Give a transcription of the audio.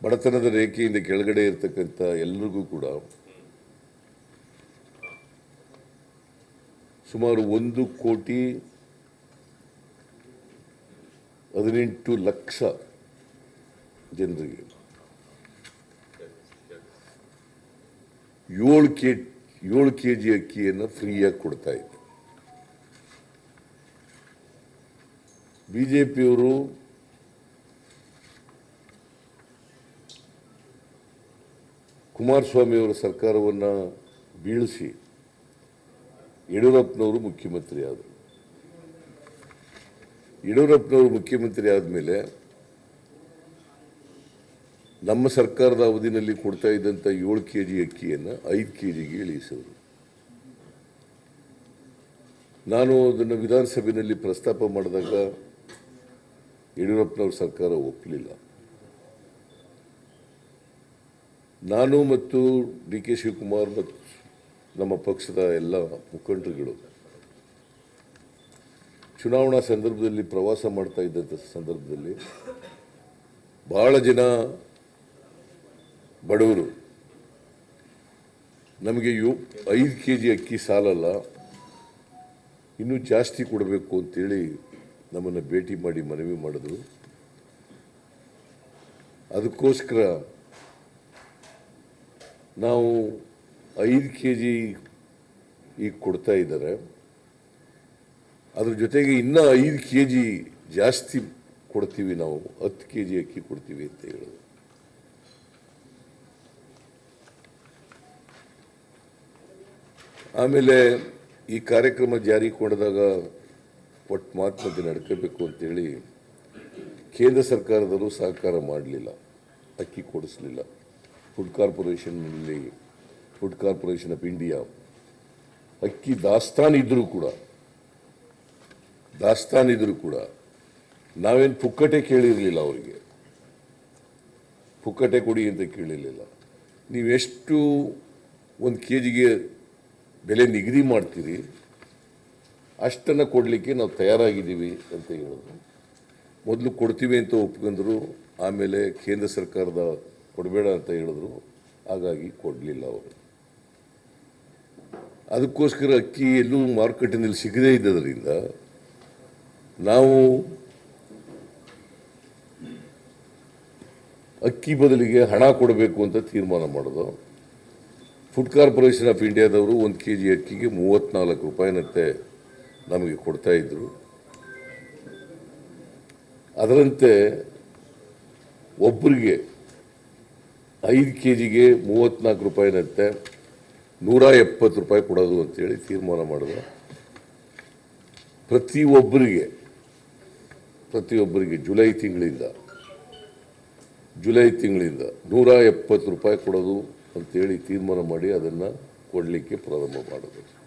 ಬಡತನದ ರೇಖೆಯಿಂದ ಕೆಳಗಡೆ ಇರತಕ್ಕಂಥ ಎಲ್ಲರಿಗೂ ಕೂಡ ಸುಮಾರು ಒಂದು ಕೋಟಿ ಹದಿನೆಂಟು ಲಕ್ಷ ಜನರಿಗೆ ಏಳು ಕೆ ಏಳು ಕೆ ಜಿ ಅಕ್ಕಿಯನ್ನು ಫ್ರೀಯಾಗಿ ಕೊಡ್ತಾ ಇದೆ ಬಿ ಜೆ ಪಿಯವರು ಕುಮಾರಸ್ವಾಮಿ ಅವರ ಸರ್ಕಾರವನ್ನು ಬೀಳಿಸಿ ಯಡಿಯೂರಪ್ಪನವರು ಮುಖ್ಯಮಂತ್ರಿ ಆದರು. ಯಡಿಯೂರಪ್ಪನವರು ಮುಖ್ಯಮಂತ್ರಿ ಆದಮೇಲೆ ನಮ್ಮ ಸರ್ಕಾರದ ಅವಧಿನಲ್ಲಿ ಕೊಡ್ತಾ ಇದ್ದಂಥ ಏಳು ಕೆ ಜಿ ಅಕ್ಕಿಯನ್ನು ಐದು ಕೆ ಜಿಗೆ ಇಳಿಸಿದರು. ನಾನು ಅದನ್ನು ವಿಧಾನಸಭೆಯಲ್ಲಿ ಪ್ರಸ್ತಾಪ ಮಾಡಿದಾಗ ಯಡಿಯೂರಪ್ಪನವ್ರ ಸರ್ಕಾರ ಒಪ್ಪಲಿಲ್ಲ. ನಾನು ಮತ್ತು ಡಿ ಕೆ ಶಿವಕುಮಾರ್ ಮತ್ತು ನಮ್ಮ ಪಕ್ಷದ ಎಲ್ಲ ಮುಖಂಡರುಗಳು ಚುನಾವಣಾ ಸಂದರ್ಭದಲ್ಲಿ ಪ್ರವಾಸ ಮಾಡ್ತಾ ಇದ್ದಂಥ ಸಂದರ್ಭದಲ್ಲಿ ಭಾಳ ಜನ ಬಡವರು, ನಮಗೆ ಯು ಐದು ಕೆ ಜಿ ಅಕ್ಕಿ ಸಾಲಲ್ಲ, ಇನ್ನೂ ಜಾಸ್ತಿ ಕೊಡಬೇಕು ಅಂತೇಳಿ ನಮ್ಮನ್ನು ಭೇಟಿ ಮಾಡಿ ಮನವಿ ಮಾಡಿದ್ರು. ಅದಕ್ಕೋಸ್ಕರ ನಾವು ಐದು ಕೆ ಜಿ ಈಗ ಕೊಡ್ತಾ ಇದ್ದಾರೆ. ಅದ್ರ ಜೊತೆಗೆ ಇನ್ನೂ ಐದು ಕೆ ಜಿ ಜಾಸ್ತಿ ಕೊಡ್ತೀವಿ ನಾವು. ಹತ್ತು ಕೆ ಜಿ ಅಕ್ಕಿ ಕೊಡ್ತೀವಿ ಅಂತ ಹೇಳಿದ್ರು. ಆಮೇಲೆ ಈ ಕಾರ್ಯಕ್ರಮ ಜಾರಿ ಕೊಡಿದಾಗ ಒಟ್ಟು ಮಾತುಕತೆ ನಡ್ಕೋಬೇಕು ಅಂತೇಳಿ ಕೇಂದ್ರ ಸರ್ಕಾರದವರು ಸಹಕಾರ ಮಾಡಲಿಲ್ಲ. ಅಕ್ಕಿ ಕೊಡಿಸ್ಲಿಲ್ಲ. ಫುಡ್ ಕಾರ್ಪೊರೇಷನ್ನಲ್ಲಿ ಫುಡ್ ಕಾರ್ಪೊರೇಷನ್ ಆಫ್ ಇಂಡಿಯಾ ಅಕ್ಕಿ ದಾಸ್ತಾನು ಇದ್ದರೂ ಕೂಡ, ದಾಸ್ತಾನು ಇದ್ದರೂ ಕೂಡ ನಾವೇನು ಪುಕ್ಕಟೆ ಕೇಳಿರಲಿಲ್ಲ ಅವರಿಗೆ. ಪುಕ್ಕಟೆ ಕೊಡಿ ಅಂತ ಕೇಳಿರಲಿಲ್ಲ. ನೀವೆಷ್ಟು ಒಂದು ಕೆ ಜಿಗೆ ಬೆಲೆ ನಿಗದಿ ಮಾಡ್ತೀರಿ, ಅಷ್ಟನ್ನು ಕೊಡಲಿಕ್ಕೆ ನಾವು ತಯಾರಾಗಿದ್ದೀವಿ ಅಂತ ಹೇಳಿದ್ರು. ಮೊದಲು ಕೊಡ್ತೀವಿ ಅಂತ ಒಪ್ಕೊಂಡ್ರು, ಆಮೇಲೆ ಕೇಂದ್ರ ಸರ್ಕಾರದ ಕೊಡಬೇಡ ಅಂತ ಹೇಳಿದ್ರು. ಹಾಗಾಗಿ ಕೊಡಲಿಲ್ಲ ಅವರು. ಅದಕ್ಕೋಸ್ಕರ ಅಕ್ಕಿ ಎಲ್ಲೂ ಮಾರುಕಟ್ಟೆನಲ್ಲಿ ಸಿಗದೇ ಇದ್ದದರಿಂದ ನಾವು ಅಕ್ಕಿ ಬದಲಿಗೆ ಹಣ ಕೊಡಬೇಕು ಅಂತ ತೀರ್ಮಾನ ಮಾಡೋದು ಫುಡ್ ಕಾರ್ಪೊರೇಷನ್ ಆಫ್ ಇಂಡಿಯಾದವರು ಒಂದು ಕೆ ಜಿ ಅಕ್ಕಿಗೆ ಮೂವತ್ತ್ನಾಲ್ಕು ರೂಪಾಯಿನಂತೆ ನಮಗೆ ಕೊಡ್ತಾ ಇದ್ರು. ಅದರಂತೆ ಒಬ್ಬರಿಗೆ ಐದು ಕೆ ಜಿಗೆ ಮೂವತ್ತ್ನಾಲ್ಕು ರೂಪಾಯಿನಂತೆ ನೂರ ಎಪ್ಪತ್ತು ರೂಪಾಯಿ ಕೊಡೋದು ಅಂತೇಳಿ ತೀರ್ಮಾನ ಮಾಡಿದ್ರು. ಪ್ರತಿಯೊಬ್ಬರಿಗೆ ಪ್ರತಿಯೊಬ್ಬರಿಗೆ ಜುಲೈ ತಿಂಗಳಿಂದ ಜುಲೈ ತಿಂಗಳಿಂದ ನೂರ ಎಪ್ಪತ್ತು ರೂಪಾಯಿ ಕೊಡೋದು ಅಂತೇಳಿ ತೀರ್ಮಾನ ಮಾಡಿ ಅದನ್ನು ಕೊಡಲಿಕ್ಕೆ ಪ್ರಾರಂಭ ಮಾಡಿದ್ರು.